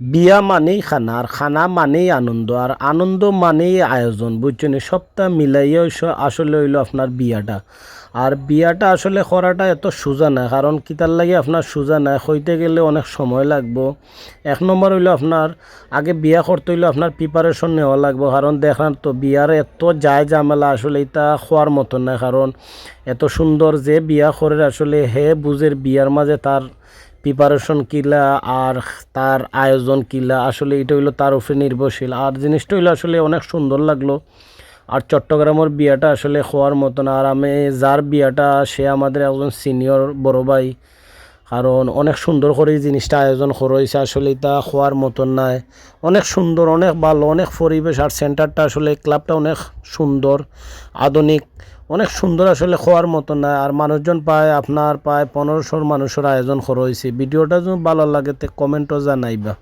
বিয়া মানেই খানা আর খানা মানেই আনন্দ আর আনন্দ মানেই আয়োজন বুঝছেন সবটা মিলাইয়া আসলে হইল আপনার বিয়াটা। আর বিয়াটা আসলে করাটা এত সোজা না কারণ কিতার লাগে আপনার সোজা না হইতে গেলে অনেক সময় লাগবো। এক নম্বর হইল আপনার আগে বিয়া করতে হইলে আপনার প্রিপারেশন নেওয়া লাগবে কারণ দেখান তো বিয়ার এত যায় ঝামেলা আসলে এটা খোয়ার মতন না কারণ এত সুন্দর যে বিয়া করে আসলে হে বুঝের বিয়ার মাঝে তার প্রিপারেশন কিলা আর তার আয়োজন কিলা, আসলে এটা হইল তার উপরে নির্ভরশীল। আর জিনিসটা হইল আসলে অনেক সুন্দর লাগল। আর চট্টগ্রামের বিয়াটা আসলে হওয়ার মতন। আর আমি, যার বিয়াটা, সে আমাদের একজন সিনিয়র বড় ভাই। কারণ অনেক সুন্দর করে জিনিসটা আয়োজন করেছে। আসলে তা খোয়ার মতন নাই। অনেক সুন্দর, অনেক ভালো, অনেক পরিবেশ আর সেন্টারটা আসলে ক্লাবটা অনেক সুন্দর, আধুনিক, অনেক সুন্দর আসলে খোয়ার মতন নাই। আর মানুষজন পায়, আপনার পায়, পনেরোশোর মানুষের আয়োজন করা হয়েছে। ভিডিওটা যদি ভালো লাগে তে কমেন্টও জানাইবা।